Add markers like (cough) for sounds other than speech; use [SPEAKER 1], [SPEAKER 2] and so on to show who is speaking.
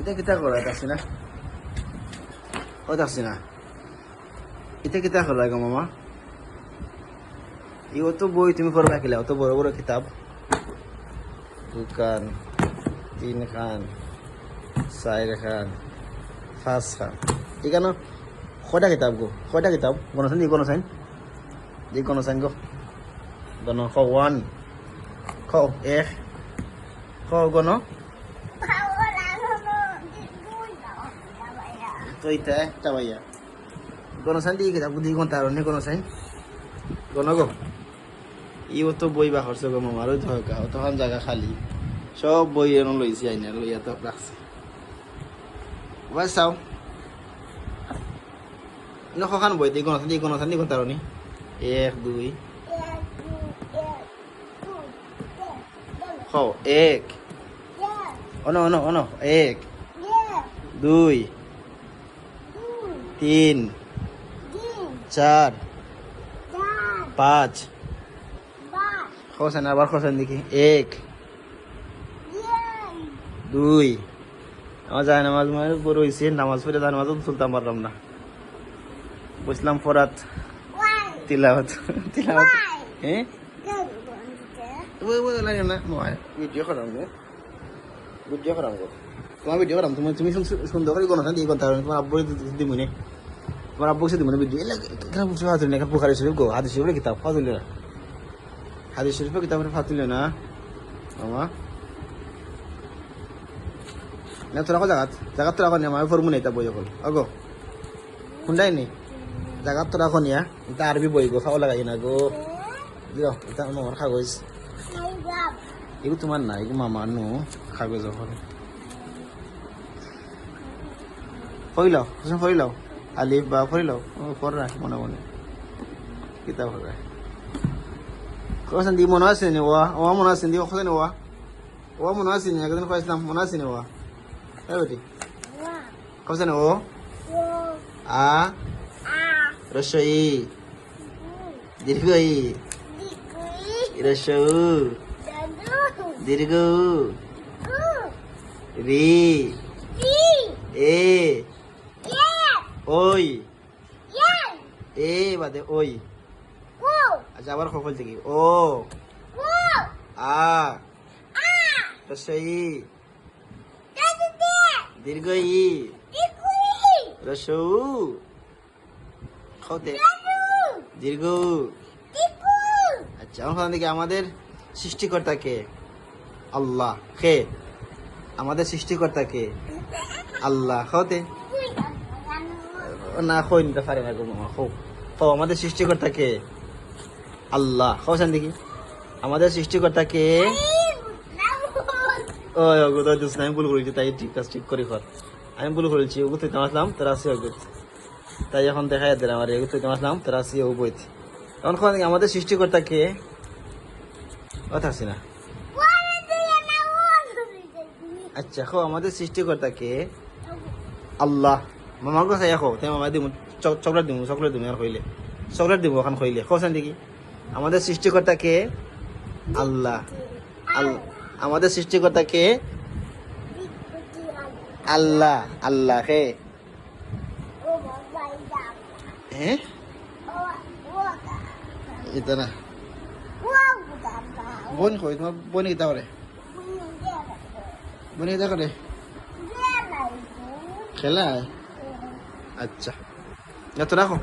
[SPEAKER 1] এটা কিতা করা আছে না ও আছে না এটা কিতা করা গো মামা এই অত বই তুমি পড়বা কিলা অত বড় বড় কিতাব দুকান তিন খান চার খান পাঁচ খান এখানে কয়টা কিতাব গো কয়টা কিতাব গণসাইন দি গণসাইন দি গণসাইন গো গণ খ ওয়ান খ এক খ গণ তো এটা একটা ভাইয়া। গণসাইন দি কিতাব দি গণ তার অনেক গণসাইন? গণ গো। ইও তো বই বা হরছে গো মামারও ধকা তখন জায়গা খালি। সব বই এরম লইছি আইনা লইয়া তো রাখছি। বাস চাও। নখান বই দি গণসান দি গণসান দি গণতারনি এক দুই। খ এক। অন অন অন এক। দুই। তিন চার পাঁচ। খসান আবার খসান দেখি। এক দুই। আমার যায় নামাজ মানে বড় হয়েছে নামাজ পড়ে যায় নামাজও তুলতাম পারলাম না। বুঝলাম ফরাত। তিলাওয়াত। (laughs) তিলাওয়াত। হ্যাঁ ওই ওই লাগে না। ভিডিও করাম ভিডিও করাম গো। তোমার ভিডিও করাম তুমি তুমি সুন- সুন্দর করে কোনো দিয়ে কথা তোমার আব্বু দিমু নে। তোমার আব্বু সে দিমু ভিডিও এলা কেন বুঝতে পারছ না বুখারি শরীফ গো হাদিস শরীফের কিতাব ফাতুল না হাদিস শরীফের কিতাব ফাতুল না? মামা না তোরা জাগাত জাগাত তোরা কোন আমি ফর্মু নেই তা বই হল আগো শুনলাই নি? জাগাত তোরা কোন ইয়া এটা আরবি বই গো খাওয়া লাগাই না গো। দিও এটা আমার কাগজ এগুলো তোমার না এগুলো মামার নো কাগজ ওখানে ফইলাও তুমি ফইলাও আলিফ বা ফইলাও ও পর রাখ মনে মনে কিতাব হবে কোথায় দি মনে আছে নি ওয়া ওয়া মনে আছে দি কোথায় নি ওয়া ওয়া মনে আছে নি একদিন কইছিলাম মনে আছে নি ওয়া এই বেটি কোথায় নি ও আ রসই দীর্ঘ ই রসৌ দীর্ঘ রি এ ওই। এ বাদে ওই। আচ্ছা আবার সফল থেকে ও। আ। রসই দীর্ঘ ই। রসৌ। খাওতে দীর্ঘ। আচ্ছা ওখান থেকে আমাদের সৃষ্টিকর্তা কে আল্লাহ কে? আমাদের সৃষ্টিকর্তা কে আল্লাহ খাওতে না খই নিতে পারে না খো খো আমাদের সৃষ্টিকর্তা কে? আল্লাহ। খাওছেন দেখি। আমাদের সৃষ্টিকর্তা কে? তো আমি ভুল করেছি, তাই ঠিক কাজ ঠিক করে কর আমি ভুল করেছি ওগো তুই আসলাম, তোরা আসি তাই এখন দেখা যাচ্ছে আমার এগো তুই আসলাম তোরা আসি, ও বইত তখন কোন আমাদের সৃষ্টিকর্তা কে? কথা আছে না। আচ্ছা খো আমাদের সৃষ্টিকর্তা কে? আল্লাহ। মামার কথা খো তাই মামা দিব চকলেট দিব চকলেট দিব আর কইলে চকলেট দিব এখন কইলে খোঁজেন দেখি আমাদের সৃষ্টিকর্তা কে? আল্লাহ। আল্লাহ আমাদের সৃষ্টিকর্তা কে? আল্লাহ আল্লাহ কে হ্যাঁ এটা না। বোন কই তোমার বোন করে? বোন করে? খেলা আচ্ছা। এত রাখো।